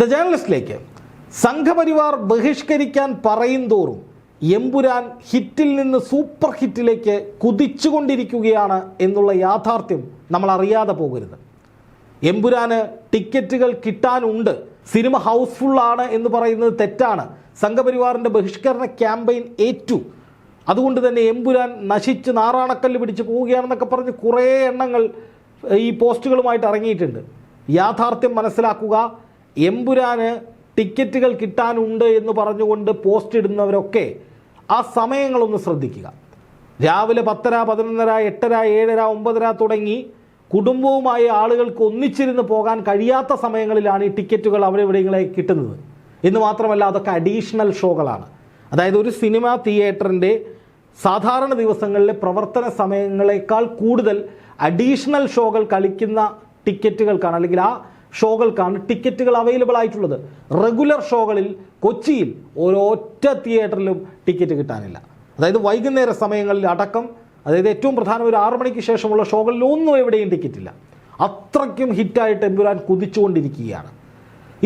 The ജേർണലിസ്റ്റിലേക്ക് Sangh Parivar ബഹിഷ്കരിക്കാൻ പറയും തോറും എമ്പുരാൻ ഹിറ്റിൽ നിന്ന് സൂപ്പർ ഹിറ്റിലേക്ക് കുതിച്ചുകൊണ്ടിരിക്കുകയാണ് എന്നുള്ള യാഥാർത്ഥ്യം നമ്മൾ അറിയാതെ പോകരുത്. എമ്പുരാന് ടിക്കറ്റുകൾ കിട്ടാനുണ്ട്. സിനിമ ഹൗസ്ഫുൾ ആണ് എന്ന് പറയുന്നത് തെറ്റാണ്. സംഘപരിവാറിന്റെ ബഹിഷ്കരണ ക്യാമ്പയിൻ ഏറ്റു. അതുകൊണ്ട് തന്നെ എമ്പുരാൻ നശിച്ച് നാറാണക്കല്ല് പിടിച്ച് പോവുകയാണെന്നൊക്കെ പറഞ്ഞ് കുറേ എണ്ണങ്ങൾ ഈ പോസ്റ്റുകളുമായിട്ട് ഇറങ്ങിയിട്ടുണ്ട്. യാഥാർത്ഥ്യം മനസ്സിലാക്കുക. എമ്പുരാന് ടിക്കറ്റുകൾ കിട്ടാനുണ്ട് എന്ന് പറഞ്ഞുകൊണ്ട് പോസ്റ്റ് ഇടുന്നവരൊക്കെ ആ സമയങ്ങളൊന്ന് ശ്രദ്ധിക്കുക. രാവിലെ പത്തര പതിനൊന്നര എട്ടര ഏഴര ഒമ്പതര തുടങ്ങി കുടുംബവുമായി ആളുകൾക്ക് ഒന്നിച്ചിരുന്ന് പോകാൻ കഴിയാത്ത സമയങ്ങളിലാണ് ഈ ടിക്കറ്റുകൾ അവിടെ കിട്ടുന്നത്. എന്ന് മാത്രമല്ല അതൊക്കെ അഡീഷണൽ ഷോകളാണ്. അതായത് ഒരു സിനിമ തിയേറ്ററിന്റെ സാധാരണ ദിവസങ്ങളിലെ പ്രവർത്തന സമയങ്ങളെക്കാൾ കൂടുതൽ അഡീഷണൽ ഷോകൾ കളിക്കുന്ന ടിക്കറ്റുകൾക്കാണ്. അല്ലെങ്കിൽ ആ ഷോകൾക്കാണ് ടിക്കറ്റുകൾ അവൈലബിൾ ആയിട്ടുള്ളത്. റെഗുലർ ഷോകളിൽ കൊച്ചിയിൽ ഒരൊറ്റ തിയേറ്ററിലും ടിക്കറ്റ് കിട്ടാനില്ല. അതായത് വൈകുന്നേര സമയങ്ങളിൽ അടക്കം അതായത് ഏറ്റവും പ്രധാനം ഒരു ആറു മണിക്ക് ശേഷമുള്ള ഷോകളിൽ ഒന്നും എവിടെയും ടിക്കറ്റില്ല അത്രയ്ക്കും ഹിറ്റായിട്ട് എമ്പുരാൻ കുതിച്ചുകൊണ്ടിരിക്കുകയാണ്.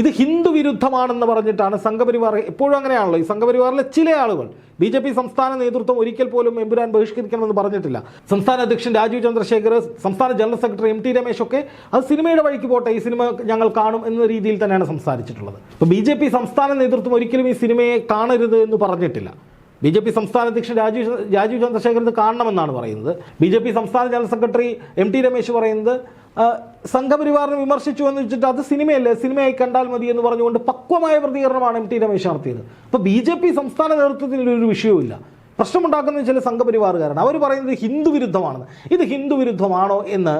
ഇത് ഹിന്ദു വിരുദ്ധമാണെന്ന് പറഞ്ഞിട്ടാണ് സംഘപരിവാർ എപ്പോഴും അങ്ങനെയാണല്ലോ. ഈ സംഘപരിവാറിലെ ചില ആളുകൾ ബി ജെ പി സംസ്ഥാന നേതൃത്വം ഒരിക്കൽ പോലും എമ്പുരാൻ ബഹിഷ്കരിക്കണമെന്ന് പറഞ്ഞിട്ടില്ല. സംസ്ഥാന അധ്യക്ഷൻ രാജീവ് ചന്ദ്രശേഖർ സംസ്ഥാന general secretary M T Ramesh ഒക്കെ അത് സിനിമയുടെ വഴിക്ക് പോട്ടെ ഈ സിനിമ ഞങ്ങൾ കാണും എന്ന രീതിയിൽ തന്നെയാണ് സംസാരിച്ചിട്ടുള്ളത്. ഇപ്പോൾ ബി ജെ പി സംസ്ഥാന നേതൃത്വം ഒരിക്കലും ഈ സിനിമയെ കാണരുത് എന്ന് പറഞ്ഞിട്ടില്ല. ബി ജെ പി സംസ്ഥാന അധ്യക്ഷൻ രാജീവ് രാജീവ് ചന്ദ്രശേഖരൻ കാണണമെന്നാണ് പറയുന്നത്. ബി ജെ പി സംസ്ഥാന general secretary M T Ramesh പറയുന്നത് സംഘപരിവാറിനെ വിമർശിച്ചു എന്ന് വെച്ചിട്ട് അത് സിനിമയല്ലേ? സിനിമയായി കണ്ടാൽ മതി എന്ന് പറഞ്ഞുകൊണ്ട് പക്വമായ പ്രതികരണമാണ് എം ടി രമേശ് നടത്തിയത്. അപ്പോൾ ബി ജെ പി സംസ്ഥാന നേതൃത്വത്തിൽ ഒരു വിഷയവുമില്ല. പ്രശ്നമുണ്ടാക്കുന്ന ചില സംഘപരിവാറുകാരാണ്. അവർ പറയുന്നത് ഹിന്ദു വിരുദ്ധമാണെന്ന് ഇത് ഹിന്ദു വിരുദ്ധമാണോ എന്ന്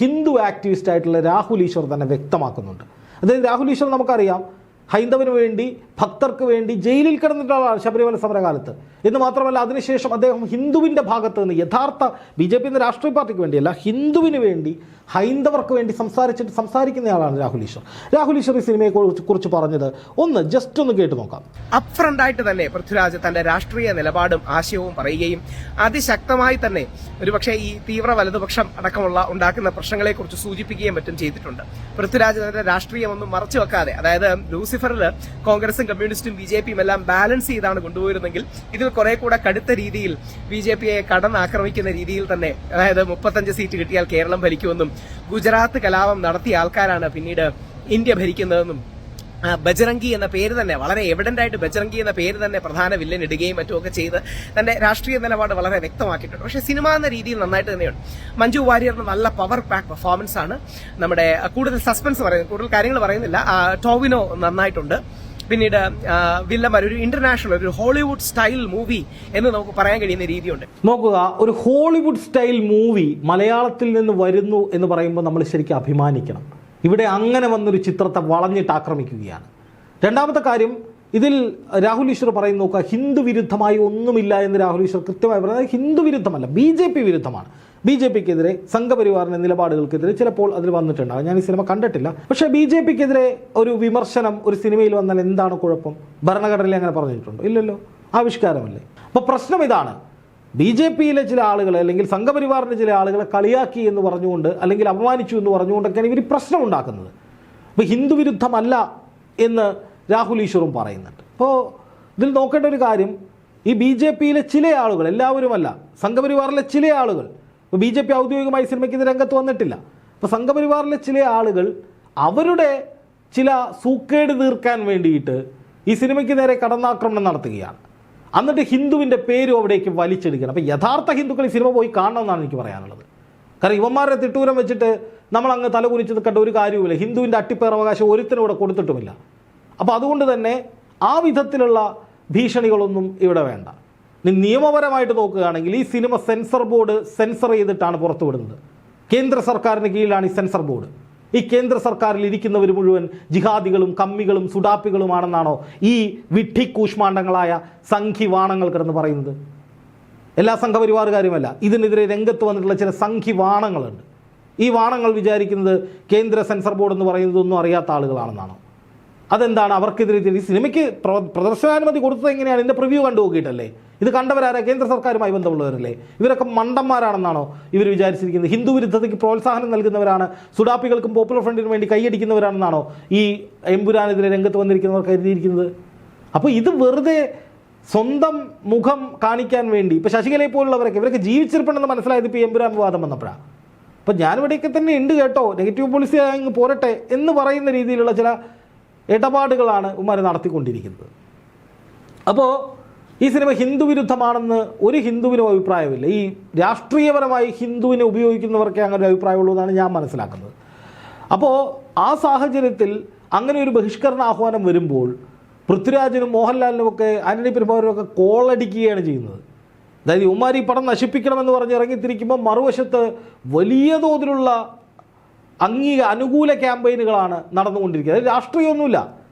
ഹിന്ദു ആക്ടിവിസ്റ്റ് ആയിട്ടുള്ള രാഹുൽ ഈശ്വർ തന്നെ വ്യക്തമാക്കുന്നുണ്ട്. അതായത് രാഹുൽ ഈശ്വർ നമുക്കറിയാം ഹൈന്ദവന് വേണ്ടി ഭക്തർക്ക് വേണ്ടി ജയിലിൽ കിടന്നിട്ടുള്ള ആളാണ് ശബരിമല സമരകാലത്ത്. എന്ന് മാത്രമല്ല അതിനുശേഷം അദ്ദേഹം ഹിന്ദുവിന്റെ ഭാഗത്ത് നിന്ന് യഥാർത്ഥ ബി ജെ പി എന്ന രാഷ്ട്രീയ പാർട്ടിക്ക് വേണ്ടിയല്ല ഹിന്ദുവിന് വേണ്ടി ഹൈന്ദവർക്ക് വേണ്ടി സംസാരിച്ചിട്ട് സംസാരിക്കുന്നയാളാണ് രാഹുൽ ഈശ്വർ. രാഹുൽ ഈശ്വർ ഈ സിനിമയെ കുറിച്ച് പറഞ്ഞത് ഒന്ന് ജസ്റ്റ് ഒന്ന് കേട്ട് നോക്കാം. അപ്രണ്ട് ആയിട്ട് തന്നെ പൃഥ്വിരാജ് തന്റെ രാഷ്ട്രീയ നിലപാടും ആശയവും പറയുകയും അതിശക്തമായി തന്നെ ഒരുപക്ഷെ ഈ തീവ്ര വലതുപക്ഷം അടക്കമുള്ള ഉണ്ടാക്കുന്ന പ്രശ്നങ്ങളെ കുറിച്ച് സൂചിപ്പിക്കുകയും മറ്റും ചെയ്തിട്ടുണ്ട്. പൃഥ്വിരാജ് തന്റെ രാഷ്ട്രീയമൊന്നും മറച്ചു വെക്കാതെ അതായത് ലൂസിഫറിൽ കോൺഗ്രസും കമ്മ്യൂണിസ്റ്റും ബി ജെ പിയും എല്ലാം ബാലൻസ് ചെയ്താണ് കൊണ്ടുപോയിരുന്നെങ്കിൽ ഇതിൽ കുറെ കൂടെ കടുത്ത രീതിയിൽ ബി ജെ പിയെ കടന്നാക്രമിക്കുന്ന രീതിയിൽ തന്നെ അതായത് മുപ്പത്തഞ്ച് സീറ്റ് കിട്ടിയാൽ കേരളം ഭരിക്കുമെന്നും ഗുജറാത്ത് കലാപം നടത്തിയ ആൾക്കാരാണ് പിന്നീട് ഇന്ത്യ ഭരിക്കുന്നതെന്നും ബജറംഗി എന്ന പേര് തന്നെ വളരെ എവിഡന്റ് ആയിട്ട് ബജറംഗി എന്ന പേര് തന്നെ പ്രധാന വില്ലൻ ഇടുകയും മറ്റുമൊക്കെ ചെയ്ത് തന്റെ രാഷ്ട്രീയ നിലപാട് വളരെ വ്യക്തമാക്കിയിട്ടുണ്ട്. പക്ഷേ സിനിമ എന്ന രീതിയിൽ നന്നായിട്ട് തന്നെയുണ്ട്. മഞ്ജു വാര്യറിന് നല്ല പവർ പാക്ക് പെർഫോമൻസ് ആണ്. നമ്മുടെ കൂടുതൽ സസ്പെൻസ് പറയുന്നത് കൂടുതൽ കാര്യങ്ങൾ പറയുന്നില്ല. ടോവിനോ നന്നായിട്ടുണ്ട്. പിന്നീട് വില്ലന്മാർ ഒരു ഇന്റർനാഷണൽ ഒരു ഹോളിവുഡ് സ്റ്റൈൽ മൂവി എന്ന് നമുക്ക് പറയാൻ കഴിയുന്ന രീതിയുണ്ട്. നോക്കുക ഒരു ഹോളിവുഡ് സ്റ്റൈൽ മൂവി മലയാളത്തിൽ നിന്ന് വരുന്നു എന്ന് പറയുമ്പോൾ നമ്മൾ ശരിക്കും അഭിമാനിക്കണം. ഇവിടെ അങ്ങനെ വന്നൊരു ചിത്രത്തെ വളഞ്ഞിട്ട് ആക്രമിക്കുകയാണ്. രണ്ടാമത്തെ കാര്യം ഇതിൽ രാഹുൽ ഈശ്വർ പറയുന്ന നോക്കുക ഹിന്ദു വിരുദ്ധമായി ഒന്നുമില്ല എന്ന് രാഹുൽ ഈശ്വർ കൃത്യമായി പറയുന്നത് ഹിന്ദു വിരുദ്ധമല്ല ബി ജെ പി വിരുദ്ധമാണ്. ബി ജെ പിക്കെതിരെ സംഘപരിവാറിന്റെ നിലപാടുകൾക്കെതിരെ ചിലപ്പോൾ അതിൽ വന്നിട്ടുണ്ടാകും ഞാൻ ഈ സിനിമ കണ്ടിട്ടില്ല. പക്ഷേ ബി ജെ പിക്കെതിരെ ഒരു വിമർശനം ഒരു സിനിമയിൽ വന്നാൽ എന്താണ് കുഴപ്പം? ഭരണഘടനയിൽ അങ്ങനെ പറഞ്ഞിട്ടുണ്ടോ? ഇല്ലല്ലോ. ആവിഷ്കാരമല്ലേ? അപ്പോൾ പ്രശ്നം ഇതാണ്. ബി ജെ പിയിലെ ചില ആളുകളെ അല്ലെങ്കിൽ സംഘപരിവാറിന്റെ ചില ആളുകളെ കളിയാക്കി എന്ന് പറഞ്ഞുകൊണ്ട് അല്ലെങ്കിൽ അപമാനിച്ചു എന്ന് പറഞ്ഞുകൊണ്ടൊക്കെയാണ് ഇവർ പ്രശ്നം ഉണ്ടാക്കുന്നത്. അപ്പോൾ ഹിന്ദു വിരുദ്ധമല്ല എന്ന് രാഹുൽ ഈശ്വറും പറയുന്നുണ്ട്. അപ്പോൾ ഇതിൽ നോക്കേണ്ട ഒരു കാര്യം ഈ ബി ജെ പിയിലെ ചില ആളുകൾ എല്ലാവരുമല്ല സംഘപരിവാറിലെ ചില ആളുകൾ ഇപ്പോൾ ബി ജെ പി ഔദ്യോഗികമായി സിനിമയ്ക്ക് ഇന്ന് രംഗത്ത് വന്നിട്ടില്ല. അപ്പോൾ സംഘപരിവാറിലെ ചില ആളുകൾ അവരുടെ ചില സൂക്കേട് തീർക്കാൻ വേണ്ടിയിട്ട് ഈ സിനിമയ്ക്ക് നേരെ കടന്നാക്രമണം നടത്തുകയാണ്. എന്നിട്ട് ഹിന്ദുവിന്റെ പേരും അവിടേക്ക് വലിച്ചെടുക്കണം അപ്പോൾ യഥാർത്ഥ ഹിന്ദുക്കൾ ഈ സിനിമ പോയി കാണണമെന്നാണ് എനിക്ക് പറയാനുള്ളത്. കാരണം ഇവന്മാരുടെ തിട്ടൂരം വെച്ചിട്ട് നമ്മൾ അങ്ങ് തലകുനിച്ച് കണ്ട ഒരു കാര്യവുമില്ല. ഹിന്ദുവിന്റെ അട്ടിപ്പേറവകാശം ഒരുത്തിനും ഇവിടെ കൊടുത്തിട്ടുമില്ല. അപ്പോൾ അതുകൊണ്ട് തന്നെ ആ വിധത്തിലുള്ള ഭീഷണികളൊന്നും ഇവിടെ വേണ്ട. നിയമപരമായിട്ട് നോക്കുകയാണെങ്കിൽ ഈ സിനിമ സെൻസർ ബോർഡ് സെൻസർ ചെയ്തിട്ടാണ് പുറത്തുവിടുന്നത്. കേന്ദ്ര സർക്കാരിന് കീഴിലാണ് ഈ സെൻസർ ബോർഡ്. ഈ കേന്ദ്ര സർക്കാരിൽ ഇരിക്കുന്നവർ മുഴുവൻ ജിഹാദികളും കമ്മികളും സുഡാപ്പികളുമാണെന്നാണോ ഈ വിഡ്ഢിക്കൂഷ്മാണ്ഡങ്ങളായ സംഘിവാണങ്ങൾ കിടന്ന് പറയുന്നത്? എല്ലാ സംഘപരിവാറുകാരുമല്ല. ഇതിനെതിരെ രംഗത്ത് വന്നിട്ടുള്ള ചില സംഘിവാണങ്ങളുണ്ട്. ഈ വാണങ്ങൾ വിചാരിക്കുന്നത് കേന്ദ്ര സെൻസർ ബോർഡ് എന്ന് പറയുന്നതൊന്നും അറിയാത്ത ആളുകളാണെന്നാണോ? അതെന്താണ് അവർക്കെതിരെ ഈ സിനിമയ്ക്ക് പ്രദർശനാനുമതി കൊടുത്തത് എങ്ങനെയാണ്? ഇതിന്റെ പ്രിവ്യൂ കണ്ടു നോക്കിയിട്ടല്ലേ ഇത് കണ്ടവരാരാ? കേന്ദ്ര സർക്കാരുമായി ബന്ധമുള്ളവരല്ലേ? ഇവരൊക്കെ മണ്ടന്മാരാണെന്നാണോ ഇവർ വിചാരിച്ചിരിക്കുന്നത്? ഹിന്ദു വിരുദ്ധതയ്ക്ക് പ്രോത്സാഹനം നൽകുന്നവരാണ് സുഡാപ്പികൾക്കും പോപ്പുലർ ഫ്രണ്ടിനും വേണ്ടി കൈയടിക്കുന്നവരാണെന്നാണോ ഈ എംപുരാനെതിരെ രംഗത്ത് വന്നിരിക്കുന്നവർ കരുതിയിരിക്കുന്നത്? അപ്പോൾ ഇത് വെറുതെ സ്വന്തം മുഖം കാണിക്കാൻ വേണ്ടി ഇപ്പോൾ ശശികലയെ പോലുള്ളവരൊക്കെ ഇവരൊക്കെ ജീവിച്ചിരിപ്പുണ്ടെന്ന് മനസ്സിലായത് ഇപ്പോൾ എമ്പുരാൻ വിവാദം വന്നപ്പോഴാണ് അപ്പം ഞാനിവിടെയൊക്കെ തന്നെ ഉണ്ട് കേട്ടോ. നെഗറ്റീവ് പോളിസി അങ്ങ് പോരട്ടെ എന്ന് പറയുന്ന രീതിയിലുള്ള ചില ഇടപാടുകളാണ് ഉമ്മാർ നടത്തിക്കൊണ്ടിരിക്കുന്നത്. അപ്പോൾ ഈ സിനിമ ഹിന്ദു വിരുദ്ധമാണെന്ന് ഒരു ഹിന്ദുവിനും അഭിപ്രായമില്ല. ഈ രാഷ്ട്രീയപരമായി ഹിന്ദുവിനെ ഉപയോഗിക്കുന്നവർക്കേ അങ്ങനെ ഒരു അഭിപ്രായമുള്ളൂ എന്നാണ് ഞാൻ മനസ്സിലാക്കുന്നത്. അപ്പോൾ ആ സാഹചര്യത്തിൽ അങ്ങനെ ഒരു ബഹിഷ്കരണ ആഹ്വാനം വരുമ്പോൾ പൃഥ്വിരാജിനും മോഹൻലാലിനും ഒക്കെ ആന്റണി പെരുമാറും ഒക്കെ കോളടിക്കുകയാണ് ചെയ്യുന്നത്. അതായത് ഉമ്മാരി പടം നശിപ്പിക്കണമെന്ന് പറഞ്ഞ് ഇറങ്ങിത്തിരിക്കുമ്പോൾ മറുവശത്ത് വലിയ തോതിലുള്ള അംഗീക അനുകൂല ക്യാമ്പയിനുകളാണ് നടന്നുകൊണ്ടിരിക്കുന്നത്. അത് രാഷ്ട്രീയമൊന്നുമില്ല.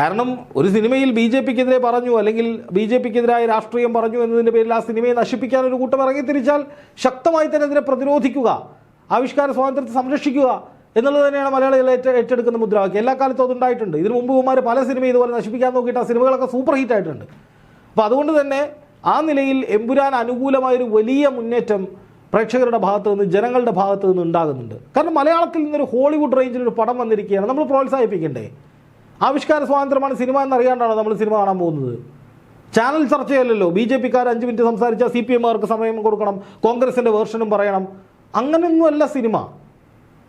കാരണം ഒരു സിനിമയിൽ ബി ജെ പിക്കെതിരെ പറഞ്ഞു അല്ലെങ്കിൽ ബി ജെ പിക്കെതിരായ രാഷ്ട്രീയം പറഞ്ഞു എന്നതിന്റെ പേരിൽ ആ സിനിമയെ നശിപ്പിക്കാൻ ഒരു കൂട്ടം ഇറങ്ങിത്തിരിച്ചാൽ ശക്തമായി തന്നെ അതിനെ പ്രതിരോധിക്കുക ആവിഷ്കാര സ്വാതന്ത്ര്യത്തെ സംരക്ഷിക്കുക എന്നുള്ളത് തന്നെയാണ് മലയാളികൾ ഏറ്റ ഏറ്റെടുക്കുന്ന മുദ്രാവാക്യം. എല്ലാ കാലത്തും അതുണ്ടായിട്ടുണ്ട് ഇതിനു മുമ്പ് ഇവന്മാർ പല സിനിമ ഇതുപോലെ നശിപ്പിക്കാൻ നോക്കിയിട്ട് ആ സിനിമകളൊക്കെ സൂപ്പർ ഹിറ്റ് ആയിട്ടുണ്ട് അപ്പോൾ അതുകൊണ്ട് തന്നെ ആ നിലയിൽ എമ്പുരാൻ അനുകൂലമായൊരു വലിയ മുന്നേറ്റം പ്രേക്ഷകരുടെ ഭാഗത്ത് നിന്ന് ജനങ്ങളുടെ ഭാഗത്ത് നിന്ന് ഉണ്ടാകുന്നുണ്ട്. കാരണം മലയാളത്തിൽ നിന്നൊരു ഹോളിവുഡ് റേഞ്ചിൽ ഒരു പടം വന്നിരിക്കുകയാണ്. നമ്മൾ പ്രോത്സാഹിപ്പിക്കണ്ടേ? ആവിഷ്കാര സ്വാതന്ത്ര്യമാണ് സിനിമ എന്നറിയാണ്ടാണ് നമ്മൾ സിനിമ കാണാൻ പോകുന്നത്. ചാനൽ ചർച്ചയല്ലല്ലോ. ബി ജെ പിക്കാർ അഞ്ച് മിനിറ്റ് സംസാരിച്ചാൽ സി പി എമ്മുകാർക്ക് സമയം കൊടുക്കണം. കോൺഗ്രസിന്റെ വേർഷനും പറയണം. അങ്ങനെയൊന്നുമല്ല സിനിമ.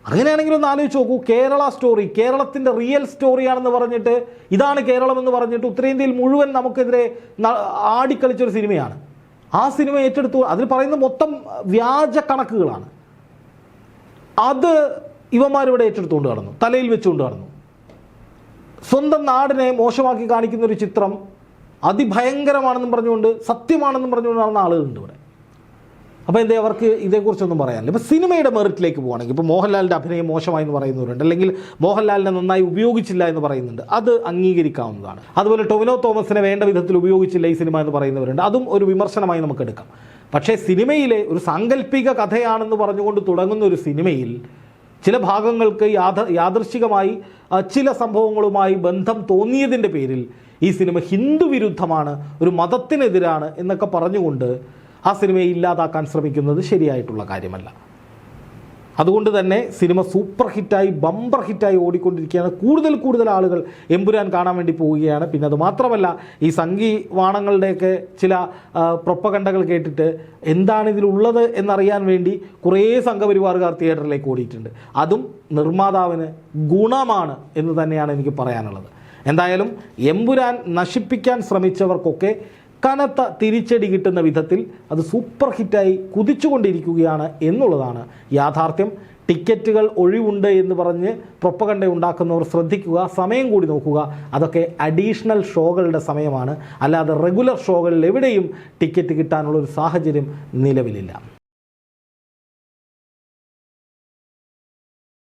അങ്ങനെയാണെങ്കിൽ ഒന്ന് ആലോചിച്ച് നോക്കൂ. കേരള സ്റ്റോറി കേരളത്തിന്റെ റിയൽ സ്റ്റോറിയാണെന്ന് പറഞ്ഞിട്ട് ഇതാണ് കേരളം എന്ന് പറഞ്ഞിട്ട് ഉത്തരേന്ത്യയിൽ മുഴുവൻ നമുക്കെതിരെ ആടിക്കളിച്ചൊരു സിനിമയാണ്. ആ സിനിമ ഏറ്റെടുത്തു അതിൽ പറയുന്ന മൊത്തം വ്യാജ കണക്കുകളാണ്. അത് ഇവന്മാരിവിടെ ഏറ്റെടുത്തുകൊണ്ട് കടന്നു തലയിൽ വെച്ചുകൊണ്ട് കടന്നു സ്വന്തം നാടിനെ മോശമാക്കി കാണിക്കുന്ന ഒരു ചിത്രം അതിഭയങ്കരമാണെന്നും പറഞ്ഞുകൊണ്ട് സത്യമാണെന്നും പറഞ്ഞുകൊണ്ട് നടന്ന ആളുകളുണ്ട് ഇവിടെ. അപ്പോൾ എന്തേ അവർക്ക് ഇതേക്കുറിച്ചൊന്നും പറയാനില്ല. ഇപ്പോൾ സിനിമയുടെ മെറിറ്റിലേക്ക് പോകുകയാണെങ്കിൽ ഇപ്പോൾ മോഹൻലാലിന്റെ അഭിനയം മോശമായി എന്ന് പറയുന്നവരുണ്ട് അല്ലെങ്കിൽ മോഹൻലാലിനെ നന്നായി ഉപയോഗിച്ചില്ല എന്ന് പറയുന്നുണ്ട്. അത് അംഗീകരിക്കാവുന്നതാണ്. അതുപോലെ ടൊവിനോ തോമസിനെ വേണ്ട വിധത്തിൽ ഉപയോഗിച്ചില്ല ഈ സിനിമ എന്ന് പറയുന്നവരുണ്ട്. അതും ഒരു വിമർശനമായി നമുക്ക് എടുക്കാം. പക്ഷേ സിനിമയിലെ ഒരു സാങ്കല്പിക കഥയാണെന്ന് പറഞ്ഞുകൊണ്ട് തുടങ്ങുന്ന ഒരു സിനിമയിൽ ചില ഭാഗങ്ങൾക്ക് യാഥ യാദൃശികമായി ചില സംഭവങ്ങളുമായി ബന്ധം തോന്നിയതിന്റെ പേരിൽ ഈ സിനിമ ഹിന്ദു വിരുദ്ധമാണ് ഒരു മതത്തിനെതിരാണ് എന്നൊക്കെ പറഞ്ഞുകൊണ്ട് ആ സിനിമയെ ഇല്ലാതാക്കാൻ ശ്രമിക്കുന്നത് ശരിയായിട്ടുള്ള കാര്യമല്ല. അതുകൊണ്ട് തന്നെ സിനിമ സൂപ്പർ ഹിറ്റായി ബമ്പർ ഹിറ്റായി ഓടിക്കൊണ്ടിരിക്കുകയാണ്. കൂടുതൽ കൂടുതൽ ആളുകൾ എമ്പുരാൻ കാണാൻ വേണ്ടി പോവുകയാണ്. പിന്നെ അത് മാത്രമല്ല ഈ സംഗീ വാണങ്ങളുടെയൊക്കെ ചില പ്രൊപ്പകണ്ടകൾ കേട്ടിട്ട് എന്താണ് ഇതിലുള്ളത് എന്നറിയാൻ വേണ്ടി കുറേ സംഘപരിവാറുകാർ തിയേറ്ററിലേക്ക് ഓടിയിട്ടുണ്ട്. അതും നിർമ്മാതാവിന് ഗുണമാണ് എന്ന് തന്നെയാണ് എനിക്ക് പറയാനുള്ളത്. എന്തായാലും എമ്പുരാൻ നശിപ്പിക്കാൻ ശ്രമിച്ചവർക്കൊക്കെ കനത്ത തിരിച്ചടി കിട്ടുന്ന വിധത്തിൽ അത് സൂപ്പർ ഹിറ്റായി കുതിച്ചുകൊണ്ടിരിക്കുകയാണ് എന്നുള്ളതാണ് യാഥാർത്ഥ്യം. ടിക്കറ്റുകൾ ഒഴിവുണ്ട് എന്ന് പറഞ്ഞ് പ്രൊപ്പകണ്ട ഉണ്ടാക്കുന്നവർ ശ്രദ്ധിക്കുക സമയം കൂടി നോക്കുക. അതൊക്കെ അഡീഷണൽ ഷോകളുടെ സമയമാണ്. അല്ലാതെ റെഗുലർ ഷോകളിൽ എവിടെയും ടിക്കറ്റ് കിട്ടാനുള്ള ഒരു സാഹചര്യം നിലവിലില്ല.